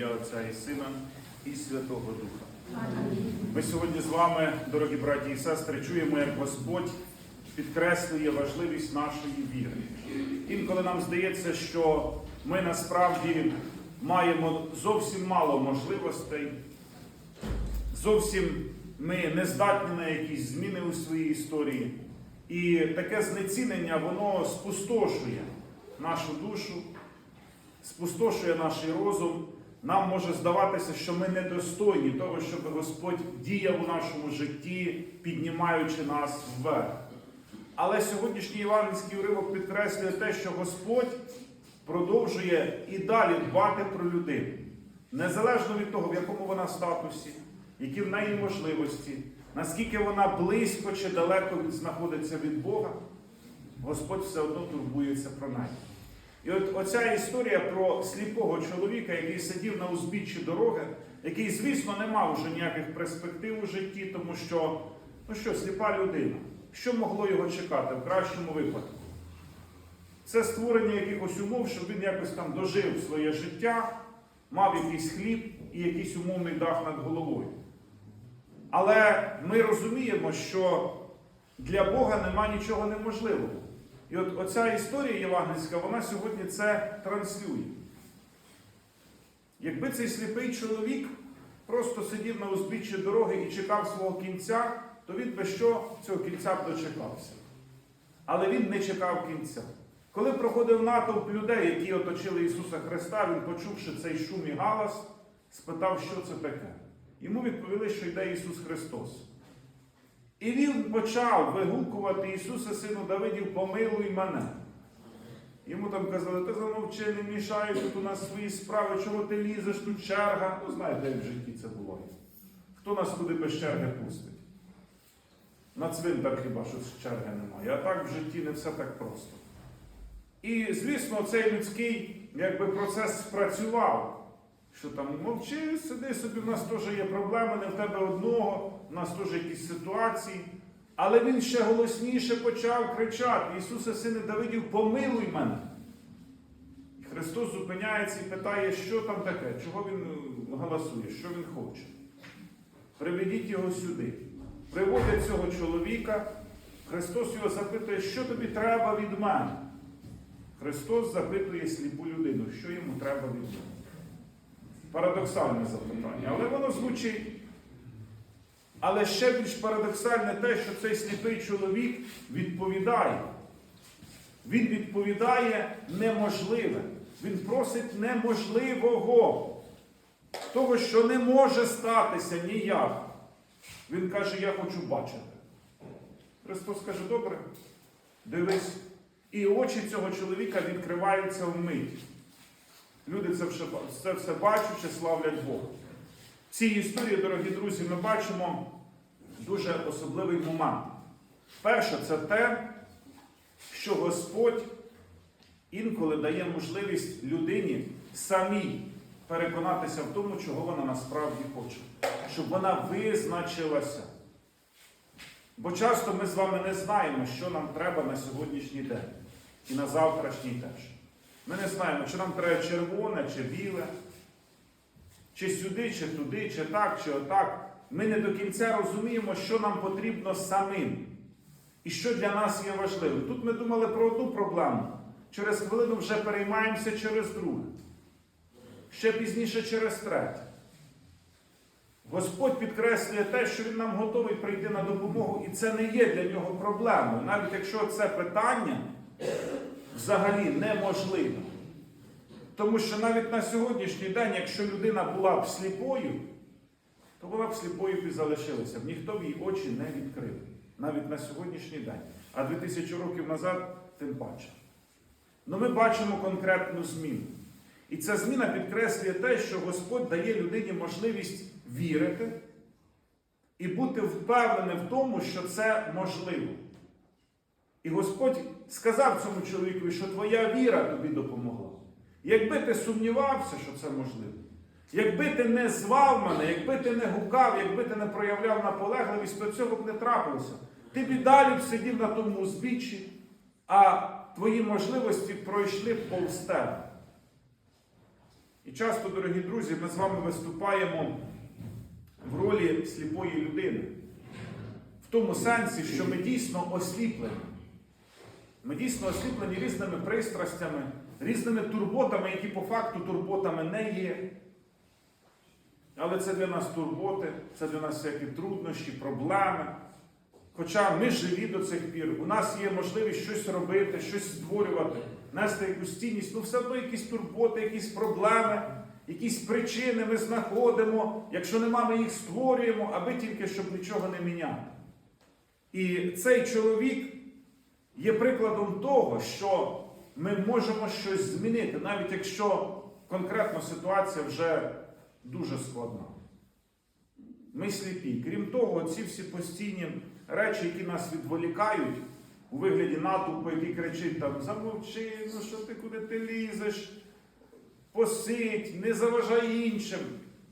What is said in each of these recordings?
ім'я Отця і Сина і Святого Духа. Ми сьогодні з вами, дорогі браті і сестри, чуємо, як Господь підкреслює важливість нашої віри. Інколи нам здається, що ми насправді маємо зовсім мало можливостей, зовсім ми не здатні на якісь зміни у своїй історії. І таке знецінення, воно спустошує нашу душу, спустошує наш розум. Нам може здаватися, що ми недостойні того, щоб Господь діяв у нашому житті, піднімаючи нас вверх. Але сьогоднішній євангельський уривок підкреслює те, що Господь продовжує і далі дбати про людину. Незалежно від того, в якому вона статусі, які в неї можливості, наскільки вона близько чи далеко знаходиться від Бога, Господь все одно турбується про неї. І от оця історія про сліпого чоловіка, який сидів на узбіччі дороги, який, звісно, не мав вже ніяких перспектив у житті, тому що, ну що, сліпа людина, що могло його чекати в кращому випадку? Це створення якихось умов, щоб він якось там дожив своє життя, мав якийсь хліб і якийсь умовний дах над головою. Але ми розуміємо, що для Бога нема нічого неможливого. І от оця історія євангельська, вона сьогодні це транслює. Якби цей сліпий чоловік просто сидів на узбіччі дороги і чекав свого кінця, то він би що цього кінця б дочекався. Але він не чекав кінця. Коли проходив натовп людей, які оточили Ісуса Христа, він, почувши цей шум і галас, спитав, що це таке. Йому відповіли, що йде Ісус Христос. І він почав вигукувати Ісуса, сину Давидів, помилуй мене. Йому там казали, ти замовчи, не мішай тут у нас свої справи, чого ти лізеш, тут черга. Ну, знаєте, як в житті це буває. Хто нас куди без черги пустить? На цвинтар хіба що черги немає. А так в житті не все так просто. І, звісно, цей людський якби, процес спрацював. Що там мовчи, сиди собі, в нас теж є проблеми, не в тебе одного, в нас теж якісь ситуації. Але він ще голосніше почав кричати: Ісусе, сине Давидів, помилуй мене. І Христос зупиняється і питає, що там таке, чого він е, галасує, що він хоче. Приведіть його сюди. Приводять цього чоловіка. Христос його запитує, що тобі треба від мене. Христос запитує сліпу людину, що йому треба від мене. Парадоксальне запитання, але воно звучить. Але ще більш парадоксальне те, що цей сліпий чоловік відповідає. Він відповідає неможливе. Він просить неможливого. Того, що не може статися ніяк. Він каже, я хочу бачити. Христос каже, добре, дивись. І очі цього чоловіка відкриваються вмить. Люди це все, це все бачачи, славлять Бога. В цій історії, дорогі друзі, ми бачимо дуже особливий момент. Перше, це те, що Господь інколи дає можливість людині самій переконатися в тому, чого вона насправді хоче, щоб вона визначилася. Бо часто ми з вами не знаємо, що нам треба на сьогоднішній день і на завтрашній теж. Ми не знаємо, чи нам треба червоне, чи біле, чи сюди, чи туди, чи так, чи отак. Ми не до кінця розуміємо, що нам потрібно самим і що для нас є важливим. Тут ми думали про одну проблему. Через хвилину вже переймаємося через другу. Ще пізніше через третє. Господь підкреслює те, що Він нам готовий прийти на допомогу, і це не є для нього проблемою, навіть якщо це питання взагалі неможливе. Тому що навіть на сьогоднішній день, якщо людина була б сліпою, то вона б сліпою і залишилася. Ніхто б їй очі не відкрив. Навіть на сьогоднішній день. А 2000 років назад тим паче. Ну ми бачимо конкретну зміну. І ця зміна підкреслює те, що Господь дає людині можливість вірити і бути впевненим в тому, що це можливо. І Господь сказав цьому чоловікові, що твоя віра тобі допомогла. Якби ти сумнівався, що це можливо, якби ти не звав мене, якби ти не гукав, якби ти не проявляв наполегливість, то цього б не трапилося. Ти б і далі б сидів на тому узбіччі, а твої можливості пройшли повз тебе. І часто, дорогі друзі, ми з вами виступаємо в ролі сліпої людини. В тому сенсі, що ми дійсно осліплені. Ми дійсно осліплені різними пристрастями, різними турботами, які по факту турботами не є. Але це для нас турботи, це для нас всякі труднощі, проблеми. Хоча ми живі до цих пір, у нас є можливість щось робити, щось створювати, нести якусь цінність, ну все одно якісь турботи, якісь проблеми, якісь причини ми знаходимо. Якщо нема, ми їх створюємо, аби тільки щоб нічого не міняти. І цей чоловік є прикладом того, що ми можемо щось змінити, навіть якщо конкретно ситуація вже дуже складна. Ми сліпі. Крім того, ці всі постійні речі, які нас відволікають у вигляді натовпу, який кричить там замовчи, ну що ти куди ти лізеш, посидь, не заважай іншим.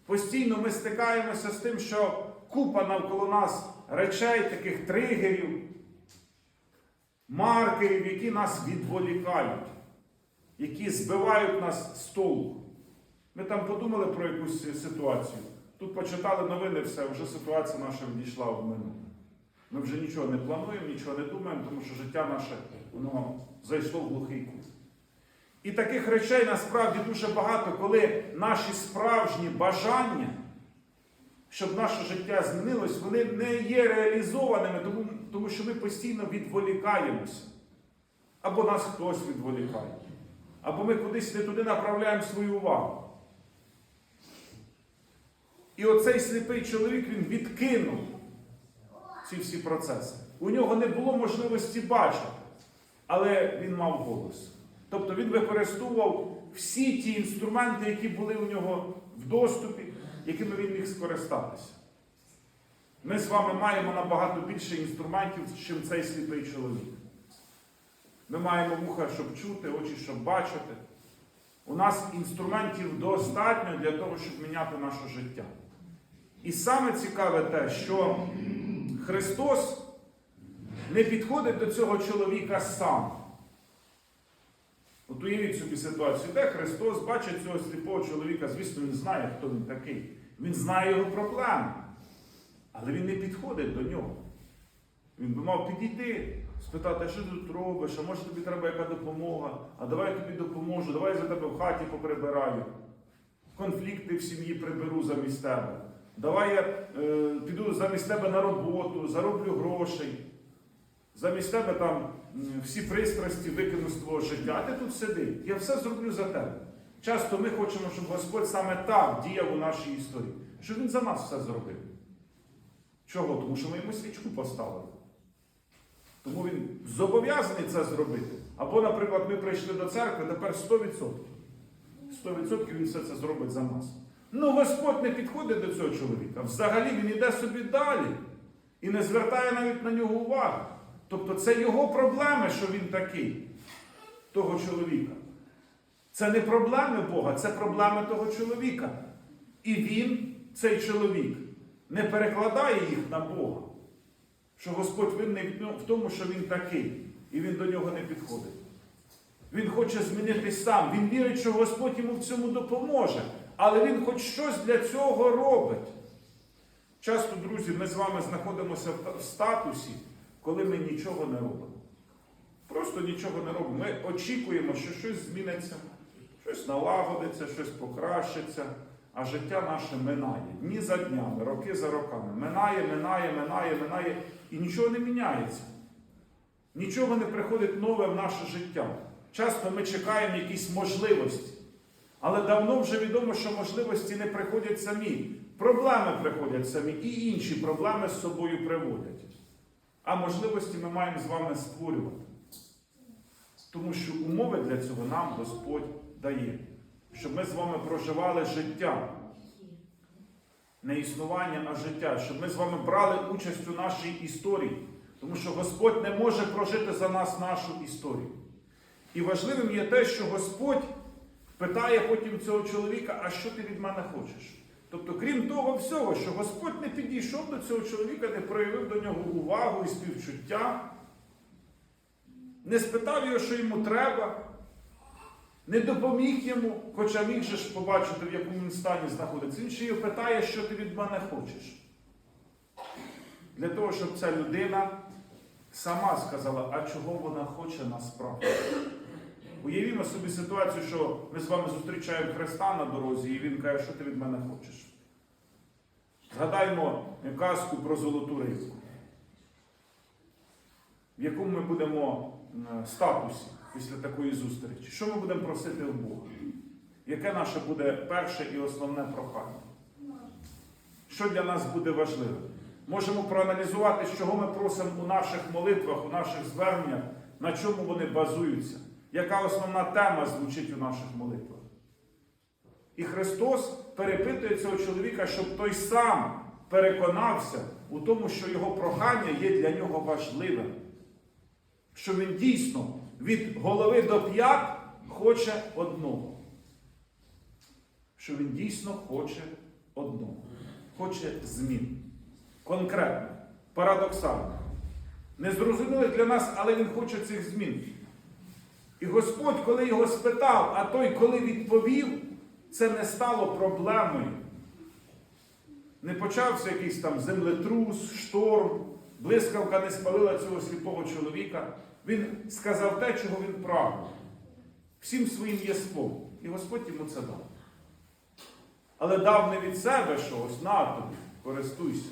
Постійно ми стикаємося з тим, що купа навколо нас речей, таких тригерів, маркерів, які нас відволікають, які збивають нас з толку. Ми там подумали про якусь ситуацію. Тут почитали новини, все, вже ситуація наша відійшла в минуле. Ми вже нічого не плануємо, нічого не думаємо, тому що життя наше воно зайшло в глухий кут. І таких речей насправді дуже багато, коли наші справжні бажання, щоб наше життя змінилось, вони не є реалізованими, тому, тому що ми постійно відволікаємося. Або нас хтось відволікає, або ми кудись не туди направляємо свою увагу. І оцей сліпий чоловік він відкинув ці всі процеси. У нього не було можливості бачити, але він мав голос. Тобто він використовував всі ті інструменти, які були у нього в доступі, якими він міг скористатися. Ми з вами маємо набагато більше інструментів, ніж цей сліпий чоловік. Ми маємо вуха, щоб чути, очі, щоб бачити. У нас інструментів достатньо для того, щоб міняти наше життя. І саме цікаве те, що Христос не підходить до цього чоловіка сам. От уявіть собі ситуацію, де Христос бачить цього сліпого чоловіка, звісно, він знає, хто він такий. Він знає його проблеми. Але він не підходить до нього. Він би мав підійти, спитати, що ти тут робиш, а може тобі треба яка допомога, а давай я тобі допоможу, давай я за тебе в хаті поприбираю. Конфлікти в сім'ї приберу замість тебе. Давай я е, піду замість тебе на роботу, зароблю грошей. Замість тебе там всі пристрасті викину з твого життя, а ти тут сиди. Я все зроблю за тебе. Часто ми хочемо, щоб Господь саме так діяв у нашій історії, щоб Він за нас все зробив. Чого? Тому що ми йому свічку поставили. Тому він зобов'язаний це зробити. Або, наприклад, ми прийшли до церкви, тепер 100%. 100% він все це зробить за нас. Ну, Господь не підходить до цього чоловіка. Взагалі він йде собі далі і не звертає навіть на нього уваги. Тобто це його проблеми, що він такий, того чоловіка. Це не проблеми Бога, це проблеми того чоловіка. І він, цей чоловік, не перекладає їх на Бога. Що Господь винний в тому, що він такий, і він до нього не підходить. Він хоче змінитись сам. Він вірить, що Господь йому в цьому допоможе. Але він хоч щось для цього робить. Часто, друзі, ми з вами знаходимося в статусі, коли ми нічого не робимо. Просто нічого не робимо. Ми очікуємо, що щось зміниться, щось налагодиться, щось покращиться, а життя наше минає. Дні за днями, роки за роками. Минає, минає, минає, минає, і нічого не міняється. Нічого не приходить нове в наше життя. Часто ми чекаємо якісь можливості. Але давно вже відомо, що можливості не приходять самі. Проблеми приходять самі, і інші проблеми з собою приводять. А можливості ми маємо з вами створювати. Тому що умови для цього нам Господь дає. Щоб ми з вами проживали життя. Не існування, а життя. Щоб ми з вами брали участь у нашій історії. Тому що Господь не може прожити за нас нашу історію. І важливим є те, що Господь питає потім цього чоловіка, а що ти від мене хочеш? Тобто, крім того всього, що Господь не підійшов до цього чоловіка, не проявив до нього увагу і співчуття, не спитав його, що йому треба. Не допоміг йому, хоча міг же ж побачити, в якому він стані знаходиться. Він ще його питає, що ти від мене хочеш. Для того, щоб ця людина сама сказала, а чого вона хоче насправді. Уявімо собі ситуацію, що ми з вами зустрічаємо Христа на дорозі, і Він каже, що ти від мене хочеш. Згадаймо казку про золоту рибку, в якому ми будемо статусі після такої зустрічі. Що ми будемо просити у Бога? Яке наше буде перше і основне прохання? Що для нас буде важливим? Можемо проаналізувати, чого ми просимо у наших молитвах, у наших зверненнях, на чому вони базуються, яка основна тема звучить у наших молитвах. І Христос перепитує цього чоловіка, щоб той сам переконався у тому, що його прохання є для нього важливим. Що він дійсно від голови до п'ят хоче одного. Що він дійсно хоче одного. Хоче змін. Конкретно, парадоксально. Незрозуміло для нас, але він хоче цих змін. І Господь, коли його спитав, а той, коли відповів, це не стало проблемою. Не почався якийсь там землетрус, шторм, блискавка не спалила цього сліпого чоловіка. Він сказав те, чого він прагнув. Всім своїм єством. І Господь йому це дав. Але дав не від себе, що ось на тобі, користуйся.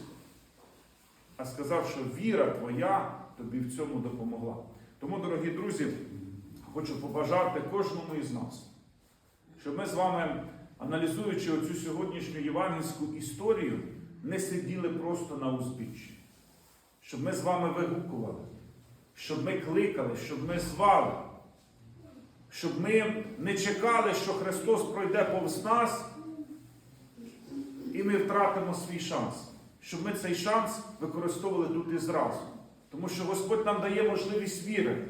А сказав, що віра твоя тобі в цьому допомогла. Тому, дорогі друзі, хочу побажати кожному із нас, щоб ми з вами, аналізуючи оцю сьогоднішню євангельську історію, не сиділи просто на узбіччі. Щоб ми з вами вигукували, щоб ми кликали, щоб ми звали, щоб ми не чекали, що Христос пройде повз нас, і ми втратимо свій шанс. Щоб ми цей шанс використовували тут і зразу. Тому що Господь нам дає можливість віри.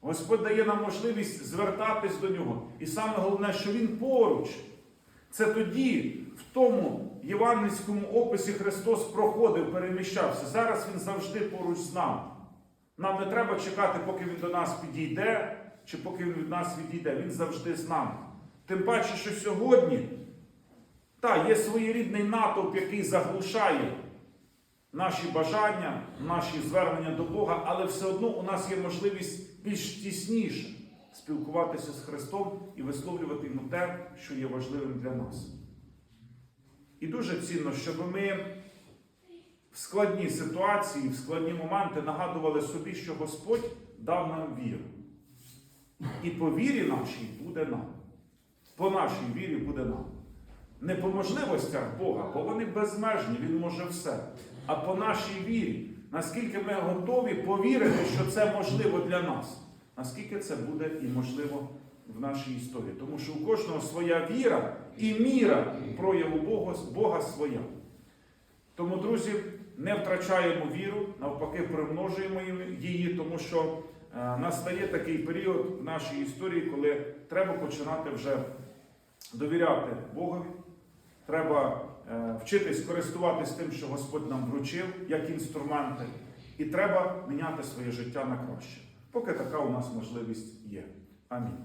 Господь дає нам можливість звертатись до нього. І саме головне, що Він поруч. Це тоді, в тому євангельському описі Христос проходив, переміщався. Зараз Він завжди поруч з нами. Нам не треба чекати, поки Він до нас підійде, чи поки Він від нас відійде. Він завжди з нами. Тим паче, що сьогодні та, є своєрідний натовп, який заглушає наші бажання, наші звернення до Бога, але все одно у нас є можливість більш тісніше спілкуватися з Христом і висловлювати йому те, що є важливим для нас. І дуже цінно, щоб ми в складні ситуації, в складні моменти нагадували собі, що Господь дав нам віру. І по вірі нашій буде нам. По нашій вірі буде нам. Не по можливостях Бога, бо вони безмежні, Він може все. А по нашій вірі, наскільки ми готові повірити, що це можливо для нас, наскільки це буде і можливо в нашій історії. Тому що у кожного своя віра і міра прояву Бога, своя. Тому, друзі, не втрачаємо віру, навпаки, примножуємо її, тому що е, настає такий період в нашій історії, коли треба починати вже довіряти Богові. Треба е, вчитись користуватись тим, що Господь нам вручив, як інструменти, і треба міняти своє життя на краще, поки така у нас можливість є. Амінь.